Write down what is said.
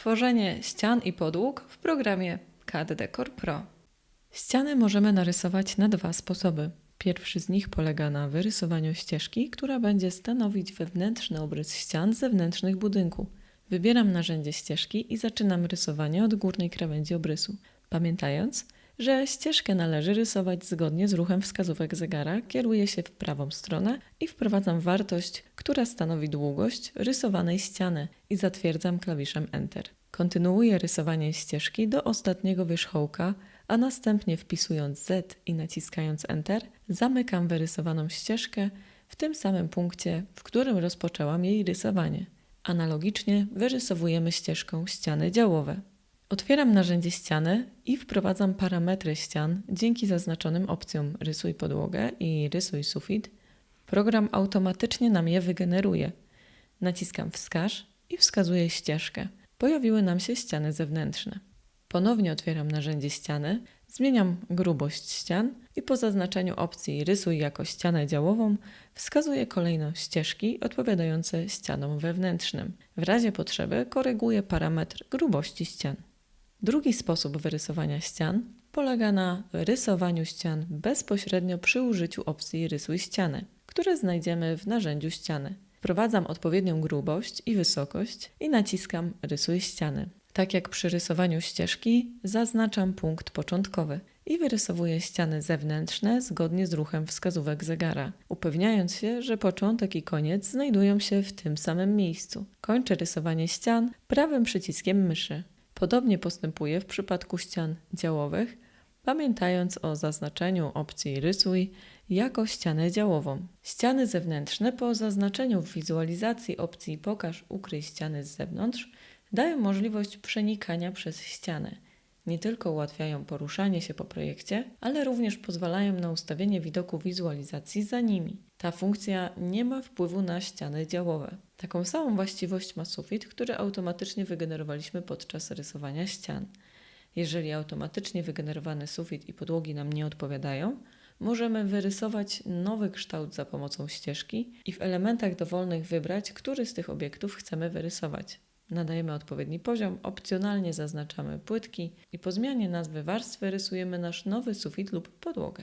Tworzenie ścian i podłóg w programie CAD Decor Pro. Ściany możemy narysować na dwa sposoby. Pierwszy z nich polega na wyrysowaniu ścieżki, która będzie stanowić wewnętrzny obrys ścian zewnętrznych budynku. Wybieram narzędzie ścieżki i zaczynam rysowanie od górnej krawędzi obrysu, pamiętając, że ścieżkę należy rysować zgodnie z ruchem wskazówek zegara, kieruję się w prawą stronę i wprowadzam wartość, która stanowi długość rysowanej ściany i zatwierdzam klawiszem Enter. Kontynuuję rysowanie ścieżki do ostatniego wierzchołka, a następnie wpisując Z i naciskając Enter, zamykam wyrysowaną ścieżkę w tym samym punkcie, w którym rozpoczęłam jej rysowanie. Analogicznie wyrysowujemy ścieżką ściany działowe. Otwieram narzędzie ściany i wprowadzam parametry ścian dzięki zaznaczonym opcjom Rysuj podłogę i Rysuj sufit. Program automatycznie nam je wygeneruje. Naciskam Wskaż i wskazuję ścieżkę. Pojawiły nam się ściany zewnętrzne. Ponownie otwieram narzędzie ściany, zmieniam grubość ścian i po zaznaczeniu opcji Rysuj jako ścianę działową wskazuję kolejno ścieżki odpowiadające ścianom wewnętrznym. W razie potrzeby koryguję parametr grubości ścian. Drugi sposób wyrysowania ścian polega na rysowaniu ścian bezpośrednio przy użyciu opcji Rysuj ścianę, które znajdziemy w narzędziu ściany. Wprowadzam odpowiednią grubość i wysokość i naciskam Rysuj ściany. Tak jak przy rysowaniu ścieżki, zaznaczam punkt początkowy i wyrysowuję ściany zewnętrzne zgodnie z ruchem wskazówek zegara, upewniając się, że początek i koniec znajdują się w tym samym miejscu. Kończę rysowanie ścian prawym przyciskiem myszy. Podobnie postępuję w przypadku ścian działowych, pamiętając o zaznaczeniu opcji Rysuj jako ścianę działową. Ściany zewnętrzne po zaznaczeniu w wizualizacji opcji Pokaż ukryj ściany z zewnątrz dają możliwość przenikania przez ścianę. Nie tylko ułatwiają poruszanie się po projekcie, ale również pozwalają na ustawienie widoku wizualizacji za nimi. Ta funkcja nie ma wpływu na ściany działowe. Taką samą właściwość ma sufit, który automatycznie wygenerowaliśmy podczas rysowania ścian. Jeżeli automatycznie wygenerowany sufit i podłogi nam nie odpowiadają, możemy wyrysować nowy kształt za pomocą ścieżki i w elementach dowolnych wybrać, który z tych obiektów chcemy wyrysować. Nadajemy odpowiedni poziom, opcjonalnie zaznaczamy płytki i po zmianie nazwy warstwy rysujemy nasz nowy sufit lub podłogę.